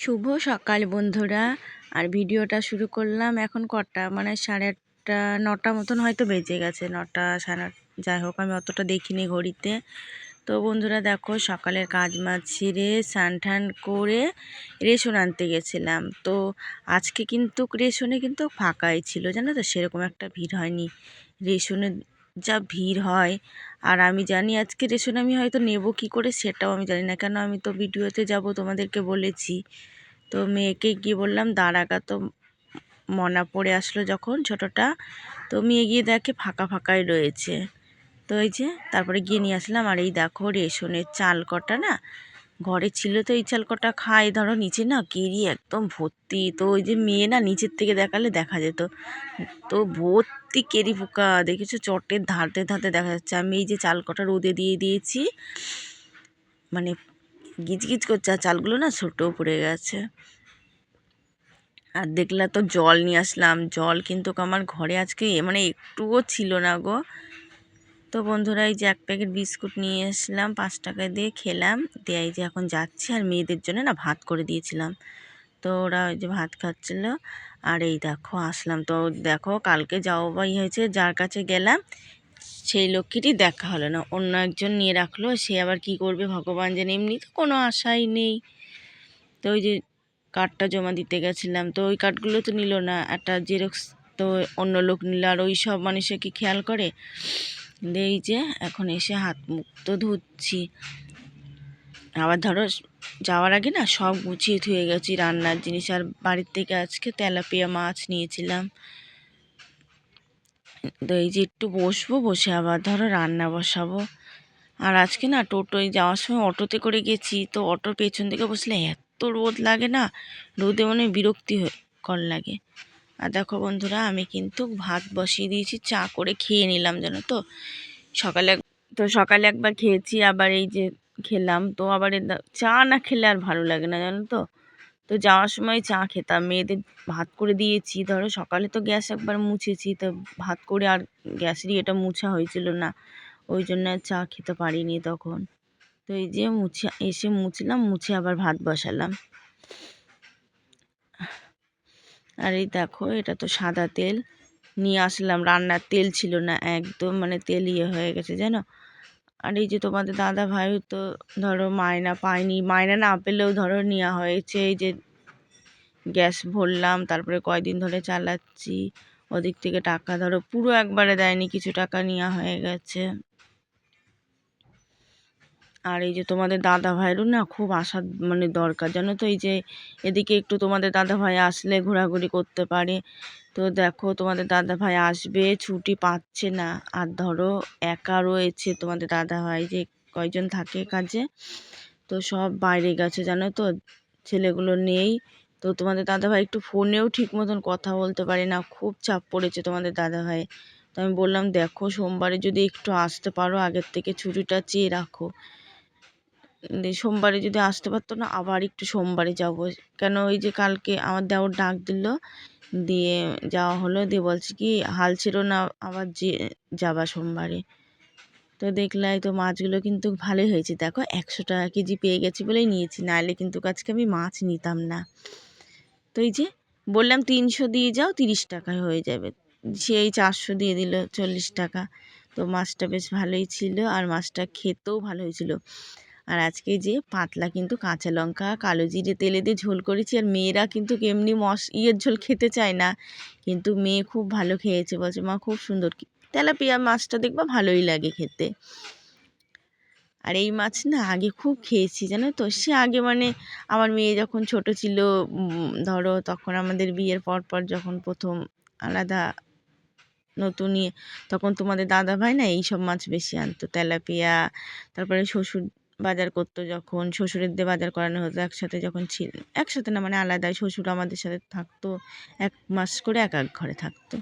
শুভ সকাল বন্ধুরা। আর ভিডিওটা শুরু করলাম এখন কটা? মানে সাড়ে আটটা, নটা মতন হয়তো বেজে গেছে, নটা সাড়ে যাই হোক, আমি অতটা দেখিনি ঘড়িতে। তো বন্ধুরা দেখো, সকালের কাজ মাছ ছেড়ে স্নান টান করে রেশন আনতে গেছিলাম। তো আজকে কিন্তু রেশনে কিন্তু ফাঁকাই ছিল, জানো তো? সেরকম একটা ভিড় হয়নি। রেশনে যা ভিড় হয়। আর আমি জানি আজকে রেশন আমি হয়তো নেব কি করে সেটাও আমি জানি না। কেন আমি তো ভিডিওতে যাব তোমাদেরকে বলেছি। তো মেয়েকে গিয়ে বললাম, দাঁড়াগা তো মনা পড়ে আসলো যখন ছোটোটা। তো মেয়ে গিয়ে দেখে ফাঁকা ফাঁকাই রয়েছে। তো এই যে, তারপরে গিয়ে নিয়ে আসলাম। আর এই দেখো রেশনের চাল কটা না? ঘরে ছিল তো এই চাল কটা খাই ধরো নিচে না কেরি একদম ভর্তি। তো ওই যে মেয়ে না নিচের থেকে দেখালে দেখা যেত। তো ভর্তি কেরি পোকা। দেখেছ? চটের ধারতে ধারতে দেখা যাচ্ছে। আমি এই যে চাল কটা রোদে দিয়ে দিয়েছি মানে গিজগিজ করছে। আর চালগুলো না ছোটো পড়ে গেছে। আর দেখলে তো জল নিয়ে আসলাম। জল কিন্তু আমার ঘরে আজকে মানে একটুও ছিল না গো। তো বন্ধুরা এই যে এক প্যাকেট বিস্কুট নিয়ে আসলাম পাঁচ টাকা দিয়ে খেলাম। দিয়ে এই যে এখন যাচ্ছি আর মেয়েদের জন্য না ভাত করে দিয়েছিলাম। তো ওরা ওই যে ভাত খাচ্ছিল। আর এই দেখো, আসলাম। তো দেখো, কালকে যাও বা হয়েছে, যার কাছে গেলাম, সেই লক্ষ্মীটি দেখা হলো না। অন্য একজন নিয়ে রাখল, সে আবার কি করবে ভগবান জানে? এমনি তো কোনো আশাই নেই। তো ওই যে কার্ডটা জমা দিতে গেছিলাম। তো ওই কার্ডগুলো তো নিল না। একটা জেরক্স তো অন্য লোক নিল। আর ওই সব মানুষে কি খেয়াল করে? এই যে এখন এসে হাত মুখ তো ধুচ্ছি। আবার ধরো যাওয়ার আগে না সব গুছিয়ে থুয়ে গেছি রান্নার জিনিস। আর বাড়ির থেকে আজকে তেলাপিয়া মাছ নিয়েছিলাম। তো এই যে একটু বসবো, বসে আবার ধরো রান্না বসাবো। আর আজকে না টোটোয় যাওয়ার সময় অটোতে করে গেছি, তো অটোর পেছন থেকে বসলে এত রোদ লাগে না, রোদে মনে বিরক্তি কর লাগে। আর দেখো বন্ধুরা, আমি কিন্তু ভাত বসিয়ে দিয়েছি, চা করে খেয়ে নিলাম, জানো তো? সকালে তো সকালে একবার খেয়েছি, আবার এই যে খেলাম, তো আবার চা না খেলে আর ভালো লাগে না, জানো তো? তো যাওয়ার সময় চা খেতাম, মেয়েদের ভাত করে দিয়েছি, ধরো সকালে তো গ্যাস একবার মুছেছি, তো ভাত করে আর গ্যাসেরই এটা মুছা হয়েছিল না, ওই জন্য চা খেতে পারিনি তখন। তো এই যে মুছে এসে মুছলাম, মুছে আবার ভাত বসালাম। আর এই দেখো, এটা তো সাদা তেল। নিয়ে আসলাম, রান্নার তেল ছিল না, একদম মানে তেল ইয়ে হয়ে গেছে, জানো? আর এই যে তোমাদের দাদা ভাইও তো ধরো মায়না পায়নি, মায়না না পেলেও ধরো নেওয়া হয়েছে, এই যে গ্যাস ভরলাম, তারপরে কয়দিন ধরে চালাচ্ছি, ওদিক থেকে টাকা ধরো, পুরো একবারে দেয়নি, কিছু টাকা নেওয়া হয়ে গেছে। আর এই যে তোমাদের দাদা ভাইয়েরও না খুব আসার মানে দরকার, জানো তো? এই যে এদিকে একটু তোমাদের দাদা ভাই আসলে ঘোরাঘুরি করতে পারে। তো দেখো, তোমাদের দাদা ভাই আসবে, ছুটি পাচ্ছে না। আর ধরো, একা রয়েছে তোমাদের দাদা ভাই যে কয়জন থাকে কাজে, তো সব বাইরে গেছে, জানো তো? ছেলেগুলো নেই। তো তোমাদের দাদা ভাই একটু ফোনেও ঠিক মতন কথা বলতে পারে না, খুব চাপ পড়েছে তোমাদের দাদা ভাই তো আমি বললাম, দেখো, সোমবারে যদি একটু আসতে পারো, আগের থেকে ছুটিটা চেয়ে রাখো। সোমবারে যদি আসতে পারতো না, আবার একটু সোমবারে যাব। কেন ওই যে কালকে আমার দেওর ডাক দিল, দিয়ে যাওয়া হলো, দিয়ে বলছে কি, হাল ছিল না, আবার যে যাবা সোমবারে। তো দেখলাই তো মাছগুলো কিন্তু ভালোই হয়েছে। দেখো, একশো টাকা কেজি পেয়ে গেছি বলেই নিয়েছি নাহলে কিন্তু আজকে আমি মাছ নিতাম না। তো এই যে বললাম, তিনশো দিয়ে যাও, তিরিশ টাকায় হয়ে যাবে। সেই চারশো দিয়ে দিল, চল্লিশ টাকা। তো মাছটা বেশ ভালোই ছিল, আর মাছটা খেতেও ভালো হয়েছিল। আর আজকে যে পাতলা কিন্তু কাঁচা লঙ্কা, কালো জিরে তেলে দিয়ে ঝোল করেছি আর মেয়েরা কিন্তু এমনি মশ ইয়ের ঝোল খেতে চায় না। কিন্তু মেয়ে খুব ভালো খেয়েছে, বলছে, মা, খুব সুন্দর তেলাপিয়া মাছটা দেখবা ভালোই লাগে খেতে। আর এই মাছ না আগে খুব খেয়েছি, জানো তো? সে আগে মানে আমার মেয়ে যখন ছোট ছিল ধরো তখন আমাদের বিয়ের পর পর যখন প্রথম আলাদা নতুন ইয়ে তখন তোমাদের দাদা ভাই না এইসব মাছ বেশি আনতো, তেলাপিয়া, তারপরে শ্বশুর বাজার করতো যখন, শ্বশুরের দিয়ে বাজার করানো হতো একসাথে যখন ছিল, একসাথে না মানে আলাদাই শ্বশুর আমাদের সাথে থাকতো, এক মাস করে এক এক ঘরে থাকতো।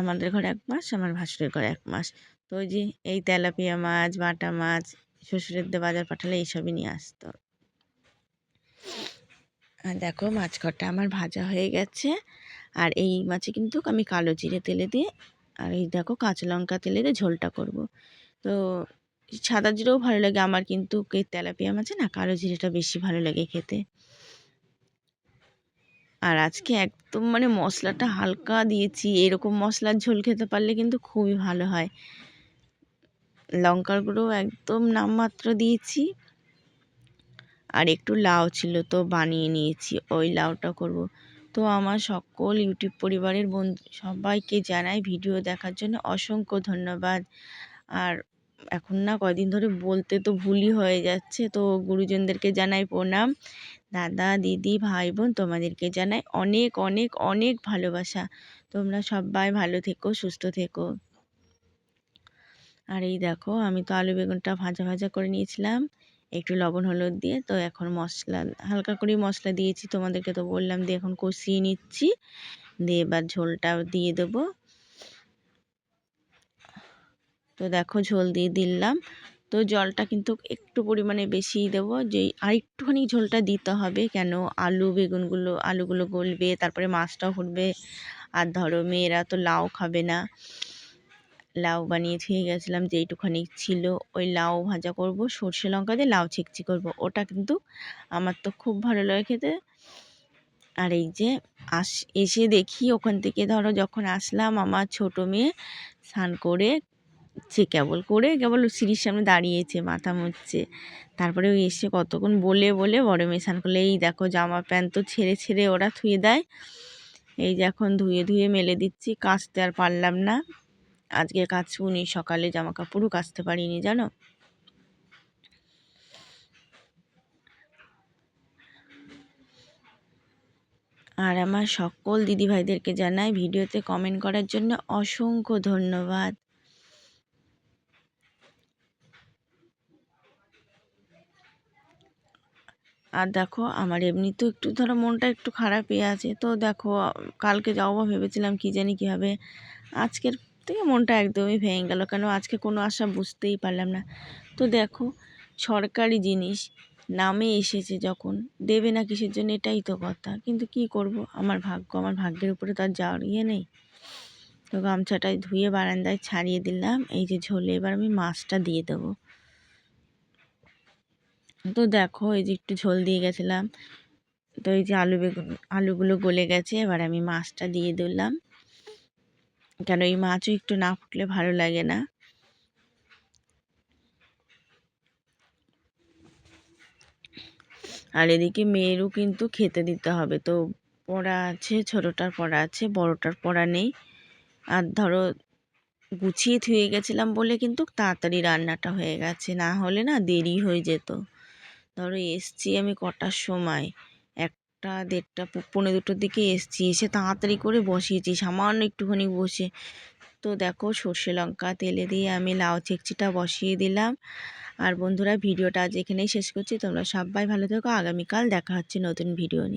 আমাদের ঘরে এক মাস, আমার ভাসুরের ঘরে এক মাস। তো ওই যে এই তেলাপিয়া মাছ, বাটা মাছ, শ্বশুরের দিয়ে বাজার পাঠালে এইসবই নিয়ে আসতো। আর দেখো মাছ কটা আমার ভাজা হয়ে গেছে, আর এই মাছে কিন্তু আমি কালো জিরে তেলে দিয়ে, আর এই দেখো কাঁচা লঙ্কা তেলে দিয়ে ঝোলটা করব। তো সাদা জিরেও ভালো লাগে, আমার কিন্তু তেলাপিয়া মাছে না কালো জিরেটা বেশি ভালো লাগে খেতে। আর আজকে একদম মানে মশলাটা হালকা দিয়েছি, এরকম মশলার ঝোল খেতে পারলে কিন্তু খুবই ভালো হয়। লঙ্কার গুঁড়ো একদম নামমাত্র দিয়েছি। আর একটু লাউ ছিল তো বানিয়ে নিয়েছি, ওই লাউটা করব। তো আমার সকল ইউটিউব পরিবারের বন্ধু, সবাইকে জানাই ভিডিও দেখার জন্য অসংখ্য ধন্যবাদ। আর এখন না কয়দিন ধরে বলতে তো ভুলই হয়ে যাচ্ছে। তো গুরুজনদেরকে জানাই প্রণাম। দাদা, দিদি ভাই বোন তোমাদেরকে জানাই অনেক অনেক অনেক ভালোবাসা। তোমরা সবাই ভালো থেকো, সুস্থ থেকো। আর এই দেখো, আমি তো আলু বেগুনটা ভাজা ভাজা করে নিয়েছিলাম। একটু লবণ, হলুদ দিয়ে। তো এখন মশলা, হালকা করে মশলা দিয়েছি। তোমাদেরকে তো বললাম দিয়ে এখন কষিয়ে নিচ্ছি। দিয়ে এবার ঝোলটা দিয়ে দেবো। তো দেখো ঝোল দিয়ে দিলাম। তো জলটা কিন্তু একটু পরিমাণে বেশিই দেবো। যে আর একটুখানি ঝোলটা দিতে হবে কেন? আলু, বেগুনগুলো, আলুগুলো গলবে, তারপরে মাছটাও ফুটবে। আর ধরো মেয়েরা তো লাউ খাবে না। লাউ বানিয়ে থুয়ে গেছিলাম যেইটুখানি ছিল, ওই লাউ ভাজা করব, সর্ষে লঙ্কা দিয়ে লাউ চিকচি করব। ওটা কিন্তু আমার তো খুব ভালো লাগে খেতে। আর এই যে আস, এসে দেখি ওখান থেকে ধরো যখন আসলাম, আমার ছোটো মেয়ে স্নান করে সে কেবল করে কেবল সিঁড়ির সামনে দাঁড়িয়েছে, মাথা মুছছে। তারপরে ওই এসে কতক্ষণ বলে বলে বড় স্নান করলে, এই দেখো জামা প্যান্ট তো ছেড়ে ছেড়ে ওরা ধুয়ে দেয়। এই যে এখন ধুয়ে ধুয়ে মেলে দিচ্ছি, কাচতে আর পারলাম না। আজকে কাচুনি সকালে জামা কাপড়ও কাচতে পারিনি, জানো? আর আমার সকল দিদিভাইদেরকে জানাই, ভিডিওতে কমেন্ট করার জন্য অসংখ্য ধন্যবাদ। আর দেখো, আমার এমনিতেও একটু ধরো মনটা একটু খারাপই আছে। তো দেখো, কালকে যাব ভেবেছিলাম কী জানি কী হবে আজকের থেকে মনটা একদমই ভেঙে গেল, কেন আজকে কোনো আশা বুঝতেই পারলাম না। তো দেখো, সরকারি জিনিস নামে এসেছে যখন, দেবে না কিসের জন্য এটাই তো কথা। কিন্তু কি করব? আমার ভাগ্য, আমার ভাগ্যের উপরে তো আর যাওয়ার ইয়ে নেই। তো গামছাটায় ধুয়ে বারান্দায় ছাড়িয়ে দিলাম, এই যে ঝোলে এবার আমি মাছটা দিয়ে দেবো। তো দেখো, এই যে একটু ঝোল দিয়ে গেছিলাম। তো এই যে আলু বেগুন, আলুগুলো গলে গেছে, এবার আমি মাছটা দিয়ে দিলাম। কেন, এই মাছও একটু না ফুটলে ভালো লাগে না। আর এদিকে মেয়েরও কিন্তু খেতে দিতে হবে। তো পড়া আছে, ছোটোটার পড়া আছে, বড়টার পড়া নেই। আর ধরো, গুছিয়ে থুয়ে গেছিলাম বলে কিন্তু তাড়াতাড়ি রান্নাটা হয়ে গেছে। না হলে না দেরি হয়ে যেত। ধরো এসছি আমি কটার সময়? একটা দেড়টা পৌনে দুটোর দিকে এসছি। এসে তাড়াতাড়ি করে বসিয়েছি, সামান্য একটুখানি বসে। তো দেখো সর্ষে লঙ্কা, তেলে দিয়ে আমি লাউ চেকচিটা বসিয়ে দিলাম। আর বন্ধুরা, ভিডিওটা আজ এখানেই শেষ করছি। তোমরা সবাই ভালো থেকো। আগামীকাল দেখা হচ্ছে নতুন ভিডিও নিয়ে।